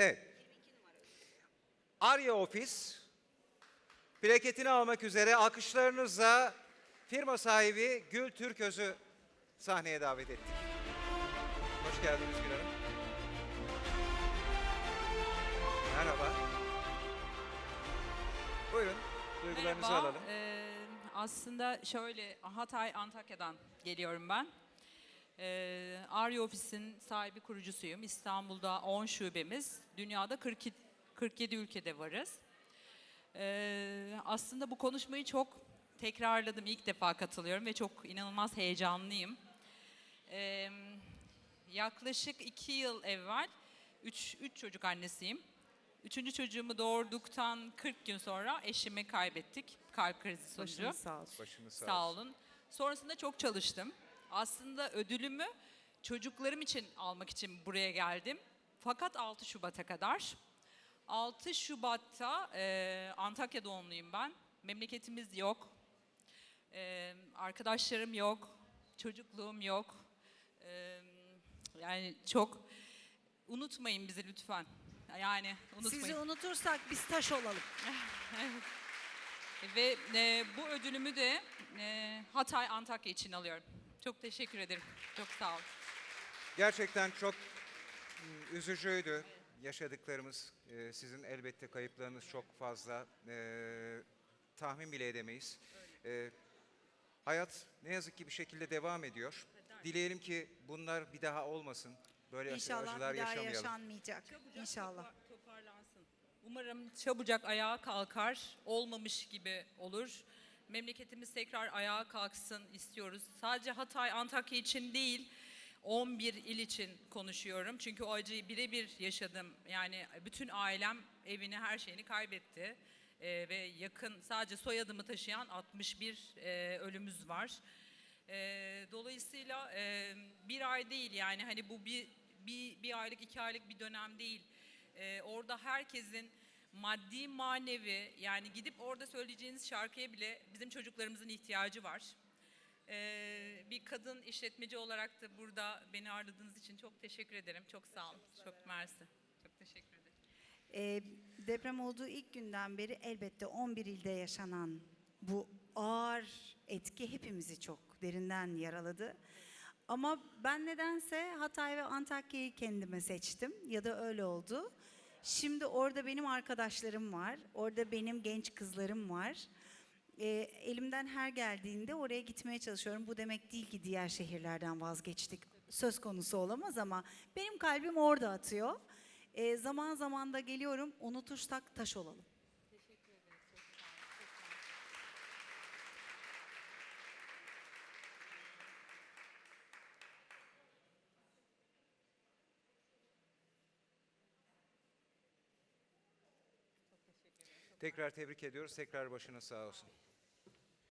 Evet. Arya Ofis plaketini almak üzere alkışlarınızla firma sahibi Gül Türköz'ü sahneye davet ettik. Hoş geldiniz Gül Hanım. Merhaba. Buyurun, duygularınızı Merhaba. alalım. Ee, aslında şöyle Hatay Antakya'dan geliyorum ben. Arya Ofis'in sahibi kurucusuyum. İstanbul'da 10 şubemiz. Dünyada 42, 47 ülkede varız. Ee, aslında bu konuşmayı çok tekrarladım. İlk defa katılıyorum ve çok inanılmaz heyecanlıyım. Ee, yaklaşık iki yıl evvel üç, üç çocuk annesiyim. Üçüncü çocuğumu doğurduktan 40 gün sonra eşimi kaybettik. Kalp krizi sonucu. Başınız sağ olsun. Başınız sağ, Sağ olsun. olun. Sonrasında çok çalıştım. Aslında ödülümü çocuklarım için almak için buraya geldim. Fakat 6 Şubat'a kadar. 6 Şubat'ta e, Antakya doğumluyum ben. Memleketimiz yok. E, arkadaşlarım yok. Çocukluğum yok. E, yani çok unutmayın bizi lütfen. Yani unutmayın. Sizi unutursak biz taş olalım. Ve e, bu ödülümü de e, Hatay Antakya için alıyorum. Çok teşekkür ederim. Çok sağ olun. Gerçekten çok mm, üzücüydü yaşadıklarımız. Ee, Sizin elbette kayıplarınız çok fazla. Ee, tahmin bile edemeyiz. Ee, hayat ne yazık ki bir şekilde devam ediyor. Dileyelim ki bunlar bir daha olmasın. Böyle İnşallah acılar bir daha yaşamayalım. yaşanmayacak. İnşallah. topa- Toparlansın. Umarım çabucak ayağa kalkar, olmamış gibi olur. Memleketimiz tekrar ayağa kalksın istiyoruz. Sadece Hatay, Antakya için değil, 11 il için konuşuyorum. Çünkü o acıyı birebir yaşadım. Yani bütün ailem evini, her şeyini kaybetti. Ee, ve yakın, sadece soyadımı taşıyan 61 e, ölümümüz var. Ee, dolayısıyla e, bir ay değil yani hani bu bir, bir, bir aylık iki aylık bir dönem değil. Ee, orada herkesin maddi manevi yani gidip orada söyleyeceğiniz şarkıya bile bizim çocuklarımızın ihtiyacı var. Ee, bir kadın işletmeci olarak da burada beni ağırladığınız için çok teşekkür ederim. Çok sağ olun. Çok mersi. Çok teşekkür ederim. Ee, deprem olduğu ilk günden beri elbette 11 ilde yaşanan bu ağır etki hepimizi çok derinden yaraladı. Ama ben nedense Hatay ve Antakya'yı kendime seçtim ya da öyle oldu. Şimdi orada benim arkadaşlarım var, orada benim genç kızlarım var. Ee, elimden her geldiğinde oraya gitmeye çalışıyorum. Bu demek değil ki diğer şehirlerden vazgeçtik. Söz konusu olamaz ama benim kalbim orada atıyor. Ee, zaman zaman da geliyorum, unutursak taş olalım. Tekrar tebrik ediyoruz. Tekrar başınız sağ olsun.